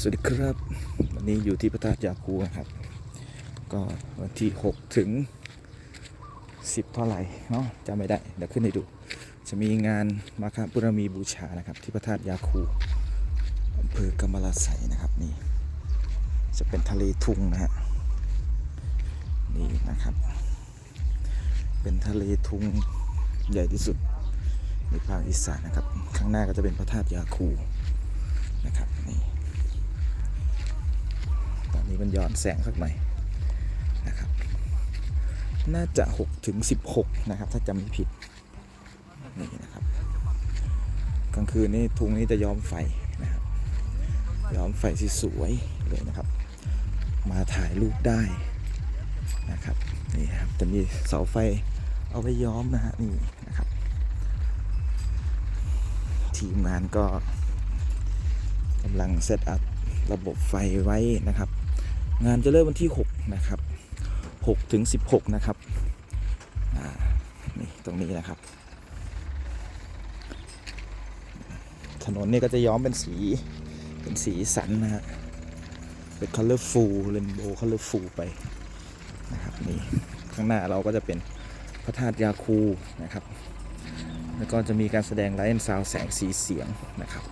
สวัสดีครับ วันนี้อยู่ที่พระธาตุยาคูนะครับ ก็วันที่ 6 ถึง 10 เท่าไหร่เนาะจำไม่ได้ เดี๋ยวขึ้นให้ดู จะมีงานมาคาบุรมีบูชานะครับ ที่พระธาตุยาคูอำเภอกำมะลาไสนะครับนี่ จะเป็นทะเลทุ่งนะฮะนี่นะครับ เป็นทะเลทุ่งใหญ่ที่สุดในภาคอีสานนะครับ ข้างหน้าก็จะเป็นพระธาตุยาคูนะครับนี่ ย้อนแสงสักหน่อยนะครับ น่าจะ6ถึง16 นะครับ ถ้าจำไม่ผิด นี่นะครับ กลางคืนนี่ทุ่งนี้จะย้อมไฟนะครับ ย้อมไฟที่สวยเลยนะครับ มาถ่ายรูปได้นะครับ นี่ครับ จะมีเสาไฟเอาไปย้อมนะฮะ นี่นะครับ ทีมงานก็กำลังเซตอัพระบบไฟไว้นะครับ งานจะเริ่มวันที่ 6 นะครับ6ถึง 16 นะครับนี่ตรงนี้นะครับ ถนนนี่ก็จะย้อมเป็นสีเป็นสีสันนะฮะเป็น colorful rainbow colorful ไปนะครับนี่ข้างหน้าเราก็จะเป็นพระธาตุยาคูนะครับ แล้วก็จะมีการแสดงไลท์แอนซาวแสงสีเสียงนะครับ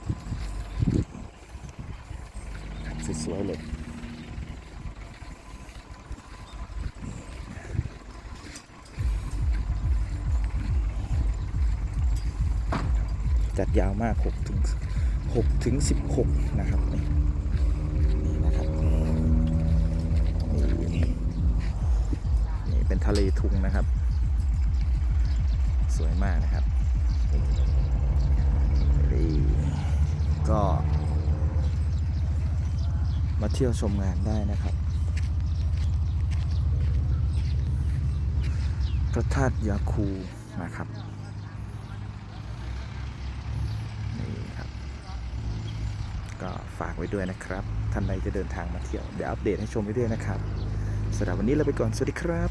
สวยๆเลย จัดยาวมาก6ถึง6ถึง16 นะครับนี่นี่นะครับนี่นี่เป็นทะเลทุงนะครับ สวยมากนะครับนี่ก็มาเที่ยวชมงานได้นะครับพระธาตุยาคูนะครับ นี่ครับ ก็ฝากไว้ด้วยนะครับ ท่านใดจะเดินทางมาเที่ยว เดี๋ยวอัปเดตให้ชมไปด้วยนะครับสำหรับวันนี้เราไปก่อน สวัสดีครับ